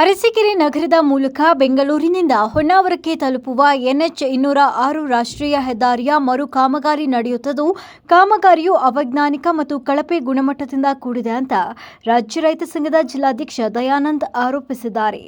ಅರಸೀಕೆರೆ ನಗರದ ಮೂಲಕ ಬೆಂಗಳೂರಿನಿಂದ ಹೊನ್ನಾವರಕ್ಕೆ ತಲುಪುವ ಎನ್ಎಚ್ ಇನ್ನೂರ ಆರು ರಾಷ್ಟ್ರೀಯ ಹೆದ್ದಾರಿಯ ಮರು ಕಾಮಗಾರಿ ನಡೆಯುತ್ತದ್ದು, ಕಾಮಗಾರಿಯು ಅವೈಜ್ಞಾನಿಕ ಮತ್ತು ಕಳಪೆ ಗುಣಮಟ್ಟದಿಂದ ಕೂಡಿದೆ ಅಂತ ರಾಜ್ಯ ರೈತ ಸಂಘದ ಜಿಲ್ಲಾಧ್ಯಕ್ಷ ದಯಾನಂದ್ ಆರೋಪಿಸಿದ್ದಾರೆ.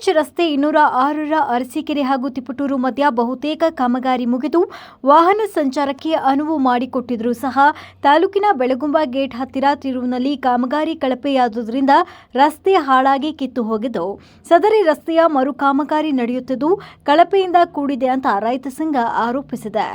ಬಿಎಚ್ ರಸ್ತೆ ಇನ್ನೂರ ಆರರ ಅರಸೀಕೆರೆ ಹಾಗೂ ತಿಪಟೂರು ಮಧ್ಯ ಬಹುತೇಕ ಕಾಮಗಾರಿ ಮುಗಿದು ವಾಹನ ಸಂಚಾರಕ್ಕೆ ಅನುವು ಮಾಡಿಕೊಟ್ಟಿದ್ರೂ ಸಹ ತಾಲೂಕಿನ ಬೆಳಗುಂಬ ಗೇಟ್ ಹತ್ತಿರ ತಿರುವಿನಲ್ಲಿ ಕಾಮಗಾರಿ ಕಳಪೆಯಾದುದರಿಂದ ರಸ್ತೆ ಹಾಳಾಗಿ ಕಿತ್ತು ಹೋಗಿದ್ದವು ಸದರಿ ರಸ್ತೆಯ ಮರು ಕಾಮಗಾರಿ ನಡೆಯುತ್ತಿದ್ದು ಕಳಪೆಯಿಂದ ಕೂಡಿದೆ ಅಂತ ರೈತ ಸಂಘ ಆರೋಪಿಸಿದೆ.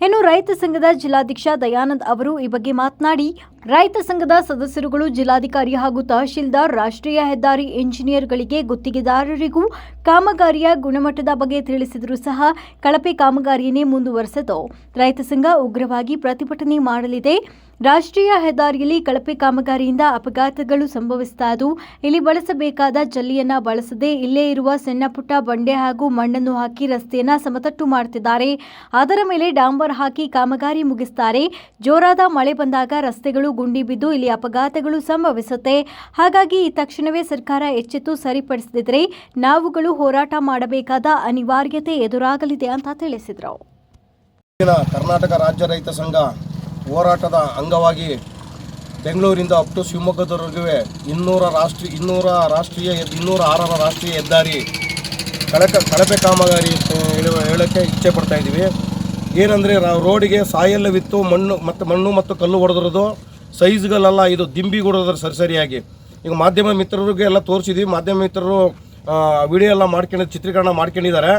ಇನ್ನು ರೈತ ಸಂಘದ ಜಿಲ್ಲಾಧ್ಯಕ್ಷ ದಯಾನಂದ್ ಅವರು ಈ ಬಗ್ಗೆ ಮಾತನಾಡಿ ರೈತ ಸಂಘದ ಸದಸ್ಯರುಗಳು, ಜಿಲ್ಲಾಧಿಕಾರಿ ಹಾಗೂ ತಹಶೀಲ್ದಾರ್, ರಾಷ್ಟ್ರೀಯ ಹೆದ್ದಾರಿ ಇಂಜಿನಿಯರ್ಗಳಿಗೆ ಗುತ್ತಿಗೆದಾರರಿಗೂ ಕಾಮಗಾರಿಯ ಗುಣಮಟ್ಟದ ಬಗ್ಗೆ ತಿಳಿಸಿದರೂ ಸಹ ಕಳಪೆ ಕಾಮಗಾರಿಯನ್ನೇ ಮುಂದುವರೆಸಿತು. ರೈತ ಸಂಘ ಉಗ್ರವಾಗಿ ಪ್ರತಿಭಟನೆ ಮಾಡಲಿದೆ. ರಾಷ್ಟ್ರೀಯ ಹೆದ್ದಾರಿಯಲ್ಲಿ ಕಳಪೆ ಕಾಮಗಾರಿಯಿಂದ ಅಪಘಾತಗಳು ಸಂಭವಿಸ್ತಾ ಇದ್ದು, ಇಲ್ಲಿ ಬಳಸಬೇಕಾದ ಜಲ್ಲಿಯನ್ನ ಬಳಸದೆ ಇಲ್ಲೇ ಇರುವ ಸಣ್ಣ ಪುಟ್ಟ ಬಂಡೆ ಹಾಗೂ ಮಣ್ಣನ್ನು ಹಾಕಿ ರಸ್ತೆಯನ್ನ ಸಮತಟ್ಟು ಮಾಡುತ್ತಿದ್ದಾರೆ. ಅದರ ಮೇಲೆ ಡಾಂಬರ್ ಹಾಕಿ ಕಾಮಗಾರಿ ಮುಗಿಸ್ತಾರೆ. ಜೋರಾದ ಮಳೆ ಬಂದಾಗ ರಸ್ತೆಗಳು ಗುಂಡಿ ಬಿದ್ದು ಇಲ್ಲಿ ಅಪಘಾತಗಳು ಸಂಭವಿಸುತ್ತೆ. ಹಾಗಾಗಿ ಈ ತಕ್ಷಣವೇ ಸರ್ಕಾರ ಎಚ್ಚೆತ್ತು ಸರಿಪಡಿಸದಿದ್ರೆ ನಾವುಗಳು ಹೋರಾಟ ಮಾಡಬೇಕಾದ ಅನಿವಾರ್ಯತೆ ಎದುರಾಗಲಿದೆ ಅಂತ ತಿಳಿಸಿದರು. ಕರ್ನಾಟಕ ರಾಜ್ಯ ರೈತ ಸಂಘ ಹೋರಾಟದ ಅಂಗವಾಗಿ ಬೆಂಗಳೂರಿಂದ ಅಪ್ ಟು ಶಿವಮೊಗ್ಗದವರೆಗೂ ಇನ್ನೂರ ರಾಷ್ಟ್ರೀಯ ಇನ್ನೂರ ರಾಷ್ಟ್ರೀಯ ಇನ್ನೂರ ಆರರ ರಾಷ್ಟ್ರೀಯ ಹೆದ್ದಾರಿ ಕಳಕ, ಕಳಪೆ ಕಾಮಗಾರಿ ಹೇಳೋಕ್ಕೆ ಇಚ್ಛೆ ಪಡ್ತಾ ಇದ್ದೀವಿ. ಏನಂದರೆ ರೋಡಿಗೆ ಸಾಯಲ್ಲವಿತ್ತು ಮಣ್ಣು ಮತ್ತು ಮಣ್ಣು ಮತ್ತು ಕಲ್ಲು ಹೊಡೆದಿರೋದು, ಸೈಜ್ಗಳೆಲ್ಲ, ಇದು ದಿಂಬಿ ಹೊಡೆದ್ರೆ ಸರಿ, ಸರಿಯಾಗಿ. ಈಗ ಮಾಧ್ಯಮ ಮಿತ್ರರಿಗೆ ಎಲ್ಲ ತೋರಿಸಿದ್ವಿ. ಮಾಧ್ಯಮ ಮಿತ್ರರು ವಿಡಿಯೋ ಎಲ್ಲ ಮಾಡ್ಕೊಂಡು ಚಿತ್ರೀಕರಣ ಮಾಡ್ಕೊಂಡಿದ್ದಾರೆ.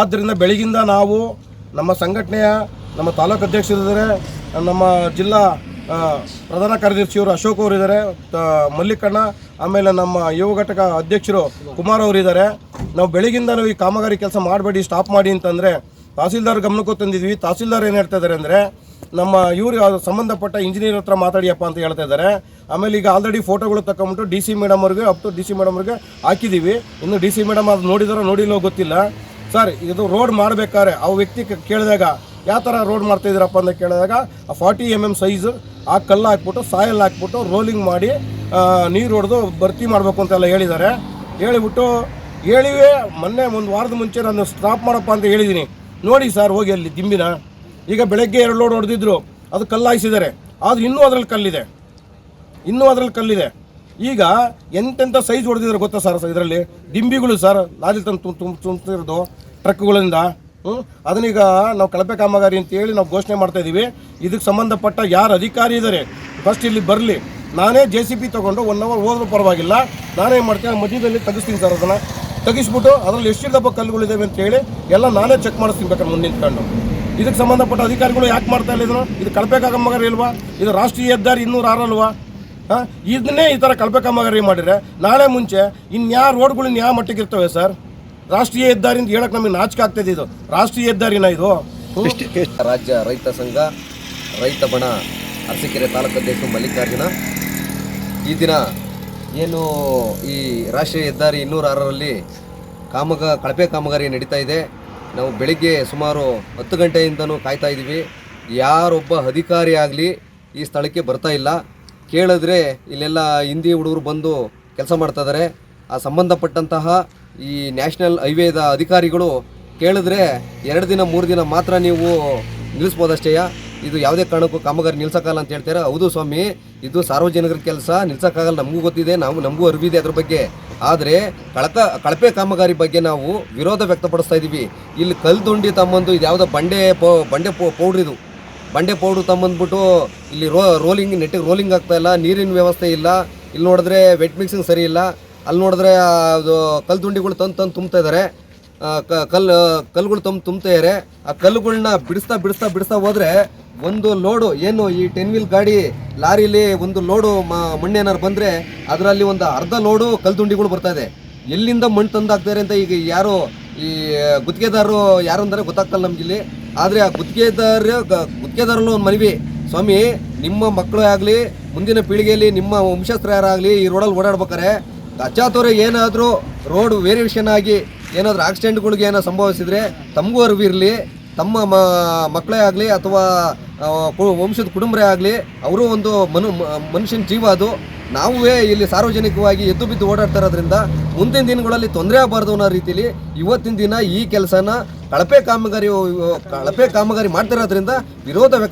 ಆದ್ದರಿಂದ ಬೆಳಗಿಂದ ನಾವು ನಮ್ಮ ಸಂಘಟನೆಯ ನಮ್ಮ ತಾಲೂಕು ಅಧ್ಯಕ್ಷರಿದ್ದಾರೆ ನಮ್ಮ ಜಿಲ್ಲಾ ಪ್ರಧಾನ ಕಾರ್ಯದರ್ಶಿ ಅವರು ಅಶೋಕ್ ಅವರು ಇದ್ದಾರೆ. ಮಲ್ಲಿಕಣ್ಣ, ಆಮೇಲೆ ನಮ್ಮ ಯುವ ಘಟಕ ಅಧ್ಯಕ್ಷರು ಕುಮಾರ್ ಅವರು ಇದ್ದಾರೆ. ನಾವು ಬೆಳಗಿಂದ ನಾವು ಈ ಕಾಮಗಾರಿ ಕೆಲಸ ಮಾಡಬೇಡಿ ಸ್ಟಾಪ್ ಮಾಡಿ ಅಂತಂದರೆ ತಹಸೀಲ್ದಾರ್ ಗಮನಕ್ಕೂ ತಂದಿದ್ವಿ. ತಹಸೀಲ್ದಾರ್ ಏನು ಹೇಳ್ತಾ ಇದ್ದಾರೆ ಅಂದರೆ, ನಮ್ಮ ಇವರು ಸಂಬಂಧಪಟ್ಟ ಇಂಜಿನಿಯರ್ ಹತ್ರ ಮಾತಾಡಿಯಪ್ಪ ಅಂತ ಹೇಳ್ತಾ ಇದ್ದಾರೆ. ಆಮೇಲೆ ಈಗ ಆಲ್ರೆಡಿ ಫೋಟೋಗಳು ತಗೊಂಬಿಟ್ಟು ಡಿ ಸಿ ಮೇಡಮ್ ಅವ್ರಿಗೆ up to D C madam ಅವ್ರಿಗೆ ಹಾಕಿದ್ದೀವಿ ಇನ್ನು ಡಿ ಸಿ ಮೇಡಮ್ ಅದು ನೋಡಿದಾರೋ ನೋಡಿಲ್ಲೋ ಗೊತ್ತಿಲ್ಲ. ಸರ್ ಇದು ರೋಡ್ ಮಾಡಬೇಕಾದ್ರೆ ಆ ವ್ಯಕ್ತಿ ಕೇಳಿದಾಗ ಯಾವ ಥರ ರೋಡ್ ಮಾಡ್ತಾಯಿದ್ದೀರಪ್ಪ ಅಂತ ಕೇಳಿದಾಗ, ಆ ಫಾರ್ಟಿ ಎಂ ಎಂ ಸೈಜ್ ಆ ಕಲ್ಲು ಹಾಕ್ಬಿಟ್ಟು, ಸಾಯಲ್ ಹಾಕ್ಬಿಟ್ಟು ರೋಲಿಂಗ್ ಮಾಡಿ ನೀರು ಹೊಡೆದು ಭರ್ತಿ ಮಾಡಬೇಕು ಅಂತೆಲ್ಲ ಹೇಳಿದ್ದಾರೆ. ಹೇಳಿಬಿಟ್ಟು ಹೇಳಿವೆ ಮೊನ್ನೆ ಒಂದು ವಾರದ ಮುಂಚೆ ನಾನು ಸ್ಟಾಪ್ ಮಾಡಪ್ಪ ಅಂತ ಹೇಳಿದ್ದೀನಿ. ನೋಡಿ ಸರ್ ಹೋಗಿ ಅಲ್ಲಿ ದಿಂಬಿನ. ಈಗ ಬೆಳಗ್ಗೆ ಎರಡು ಲೋಡ್ ಹೊಡೆದಿದ್ರು, ಅದು ಕಲ್ಲು ಹಾಯಿಸಿದ್ದಾರೆ. ಆದ್ರೆ ಇನ್ನೂ ಅದರಲ್ಲಿ ಕಲ್ಲಿದೆ. ಇನ್ನೂ ಅದರಲ್ಲಿ ಕಲ್ಲಿದೆ. ಈಗ ಎಂತೆಂಥ ಸೈಜ್ ಹೊಡೆದಿದ್ದಾರೆ ಗೊತ್ತಾ ಸರ್ ಇದರಲ್ಲಿ? ದಿಂಬಿಗಳು ಸರ್ ಲಾರಿ ತಂದು ತುಂಬ ತುಂಬ ತುಂಬ್ತಿರೋದು ಟ್ರಕ್ಗಳಿಂದ ಹ್ಞೂ ಅದನ್ನೀಗ ನಾವು ಕಳಪೆ ಕಾಮಗಾರಿ ಅಂತ ಹೇಳಿ ನಾವು ಘೋಷಣೆ ಮಾಡ್ತಾ ಇದ್ದೀವಿ ಇದಕ್ಕೆ ಸಂಬಂಧಪಟ್ಟ ಯಾರು ಅಧಿಕಾರಿ ಇದ್ದಾರೆ ಫಸ್ಟ್ ಇಲ್ಲಿ ಬರಲಿ. ನಾನೇ ಜೆ ಸಿ ಪಿ ತೊಗೊಂಡು ಒನ್ ಅವರ್ ಹೋದ್ರೂ ಪರವಾಗಿಲ್ಲ. ನಾನೇ ಮಾಡ್ತೀನಿ ಮಧ್ಯದಲ್ಲಿ ತಗಿಸ್ತೀನಿ ಸರ್ ಅದನ್ನು. ತಗಿಸ್ಬಿಟ್ಟು ಅದರಲ್ಲಿ ಎಷ್ಟು ದಪ್ಪ ಕಲ್ಲುಗಳಿದ್ದಾವೆ ಅಂತ ಹೇಳಿ ಎಲ್ಲ ನಾನೇ ಚೆಕ್ ಮಾಡಿಸ್ತೀನಿ ಬೇಕಾದ್ರೆ ಮುಂದೆ ನಿಂತ್ಕೊಂಡು. ಇದಕ್ಕೆ ಸಂಬಂಧಪಟ್ಟ ಅಧಿಕಾರಿಗಳು ಯಾಕೆ ಮಾಡ್ತಾ ಇಲ್ಲ ಇದನ್ನು? ಇದು ಕಳಪೆ ಕಾಮಗಾರಿ ಇಲ್ವಾ ಇದು ರಾಷ್ಟ್ರೀಯ ಹೆದ್ದಾರಿ ಇನ್ನೂರು ಆರಲ್ವಾ ಹಾಂ? ಇದನ್ನೇ ಈ ಥರ ಕಳಪೆ ಕಾಮಗಾರಿ ಮಾಡಿದ್ರೆ ನಾಳೆ ಮುಂಚೆ ಇನ್ಯಾವ ರೋಡ್ಗಳು ಇನ್ಯಾವ ಮಟ್ಟಿಗೆ ಇರ್ತವೆ ಸರ್? ರಾಷ್ಟ್ರೀಯ ಹೆದ್ದಾರಿ ಅಂತ ಹೇಳಕ್ಕೆ ನಮಗೆ ನಾಚಿಕೆ ಆಗ್ತದೆ ಇದು ರಾಷ್ಟ್ರೀಯ ಹೆದ್ದಾರಿನ ಇದು? ರಾಜ್ಯ ರೈತ ಸಂಘ ರೈತ ಬಣ ಅರಸೀಕೆರೆ ತಾಲೂಕು ಅಧ್ಯಕ್ಷ ಮಲ್ಲಿಕಾರ್ಜುನ. ಈ ದಿನ ಏನು ಈ ರಾಷ್ಟ್ರೀಯ ಹೆದ್ದಾರಿ ಇನ್ನೂರ ಆರರಲ್ಲಿ ಕಾಮಗ ಕಳಪೆ ಕಾಮಗಾರಿ ನಡೀತಾ ಇದೆ. ನಾವು ಬೆಳಿಗ್ಗೆ ಸುಮಾರು ಹತ್ತು ಗಂಟೆಯಿಂದನೂ ಕಾಯ್ತಾ ಇದ್ದೀವಿ. ಯಾರೊಬ್ಬ ಅಧಿಕಾರಿ ಆಗಲಿ ಈ ಸ್ಥಳಕ್ಕೆ ಬರ್ತಾ ಇಲ್ಲ. ಕೇಳಿದ್ರೆ ಇಲ್ಲೆಲ್ಲ ಹಿಂದಿ ಹುಡುಗರು ಬಂದು ಕೆಲಸ ಮಾಡ್ತಾ ಇದ್ದಾರೆ ಆ ಸಂಬಂಧಪಟ್ಟಂತಹ ಈ ನ್ಯಾಷನಲ್ ಹೈವೇದ ಅಧಿಕಾರಿಗಳು ಕೇಳಿದ್ರೆ ಎರಡು ದಿನ, ಮೂರು ದಿನ ಮಾತ್ರ ನೀವು ನಿಲ್ಲಿಸ್ಬೋದಷ್ಟೇಯ? ಇದು ಯಾವುದೇ ಕಾರಣಕ್ಕೂ ಕಾಮಗಾರಿ ನಿಲ್ಸೋಕ್ಕಾಗಲ್ಲ ಅಂತ ಹೇಳ್ತಾರೆ ಹೌದು ಸ್ವಾಮಿ, ಇದು ಸಾರ್ವಜನಿಕರ ಕೆಲಸ, ನಿಲ್ಸೋಕ್ಕಾಗಲ್ಲ. ನಮಗೂ ಗೊತ್ತಿದೆ, ನಾವು, ನಮಗೂ ಅರಿವಿದೆ ಅದ್ರ ಬಗ್ಗೆ. ಆದರೆ ಕಳಕ, ಕಳಪೆ ಕಾಮಗಾರಿ ಬಗ್ಗೆ ನಾವು ವಿರೋಧ ವ್ಯಕ್ತಪಡಿಸ್ತಾ ಇದ್ದೀವಿ. ಇಲ್ಲಿ ಕಲ್ದುಂಡಿ ತಮ್ಮಂದು ಇದು ಯಾವುದೋ ಬಂಡೆ ಪೌ ಬಂಡೆ ಪೌ, ಪೌಡ್ರ್ ಇದು. ಬಂಡೆ ಪೌಡ್ರ್ ತಮ್ಮಂದ್ಬಿಟ್ಟು ಇಲ್ಲಿ ರೋ, ರೋಲಿಂಗ್ ನೆಟ್ಟಿಗೆ ರೋಲಿಂಗ್ ಆಗ್ತಾ ಇಲ್ಲ, ನೀರಿನ ವ್ಯವಸ್ಥೆ ಇಲ್ಲ. ಇಲ್ಲಿ ನೋಡಿದ್ರೆ ವೆಟ್ ಮಿಕ್ಸಿಂಗ್ ಸರಿ ಇಲ್ಲ. ಅಲ್ಲಿ ನೋಡಿದ್ರೆ ಅದು ಕಲ್ಲು ತುಂಡಿಗಳು ತಂದು ತಂದು ತುಂಬ್ತಾ ಇದ್ದಾರೆ ಕಲ್ಲು ಕಲ್ಲುಗಳು ತುಂಬ ತುಂಬ್ತಾ ಇದ್ದಾರೆ ಆ ಕಲ್ಲುಗಳನ್ನ ಬಿಡಿಸ್ತಾ ಬಿಡಿಸ್ತಾ ಬಿಡಿಸ್ತಾ ಹೋದ್ರೆ ಒಂದು ಲೋಡು, ಏನು ಈ ಟೆನ್ ವೀಲ್ ಗಾಡಿ ಲಾರಿಲಿ ಒಂದು ಲೋಡು ಮಣ್ಣು ಏನಾರು ಬಂದರೆ ಅದರಲ್ಲಿ ಒಂದು ಅರ್ಧ ಲೋಡು ಕಲ್ತುಂಡಿಗಳು ಬರ್ತಾ ಇದೆ. ಎಲ್ಲಿಂದ ಮಣ್ಣು ತಂದು ಹಾಕ್ತಾರೆ ಅಂತ ಈಗ ಯಾರು ಈ ಗುತ್ತಿಗೆದಾರರು ಯಾರು ಅಂದರೆ ಗೊತ್ತಾಗ್ತಲ್ಲ ಇಲ್ಲಿ. ಆದರೆ ಆ ಗುತ್ತಿಗೆದಾರ ಗುತ್ತಿಗೆದಾರಲ್ಲೂ ಒಂದು ಮನವಿ. ಸ್ವಾಮಿ, ನಿಮ್ಮ ಮಕ್ಕಳು ಆಗಲಿ, ಮುಂದಿನ ಪೀಳಿಗೆಯಲ್ಲಿ ನಿಮ್ಮ ವಂಶಸ್ಥರಾಗಲಿ ಈ ರೋಡಲ್ಲಿ ಓಡಾಡ್ಬೇಕಾರೆ ಅಚಾತುರ ಏನಾದರೂ ರೋಡ್ ವೇರಿಯೇಷನ್ ಆಗಿ ಏನಾದರೂ ಆಕ್ಸಿಡೆಂಟ್ಗಳಿಗೆ ಏನೋ ಸಂಭವಿಸಿದರೆ ತಮಗೂ ಅರಿವಿರಲಿ ತಮ್ಮ ಮಕ್ಕಳೇ ಆಗಲಿ ಅಥವಾ ವಂಶದ ಕುಟುಂಬರೇ ಆಗಲಿ, ಅವರು ಒಂದು ಮನು ಮನುಷ್ಯನ ಜೀವ ಅದು. ನಾವೇ ಇಲ್ಲಿ ಸಾರ್ವಜನಿಕವಾಗಿ ಎದ್ದು ಬಿದ್ದು ಓಡಾಡ್ತಾ ಇರೋದ್ರಿಂದ ಮುಂದಿನ ದಿನಗಳಲ್ಲಿ ತೊಂದರೆ ಆಗಬಾರ್ದು ಅನ್ನೋ ರೀತಿಲಿ ಇವತ್ತಿನ ದಿನ ಈ ಕೆಲಸನ ಕಳಪೆ ಕಾಮಗಾರಿ ಕಳಪೆ ಕಾಮಗಾರಿ ಮಾಡ್ತಿರೋದ್ರಿಂದ ವಿರೋಧ ವ್ಯಕ್ತ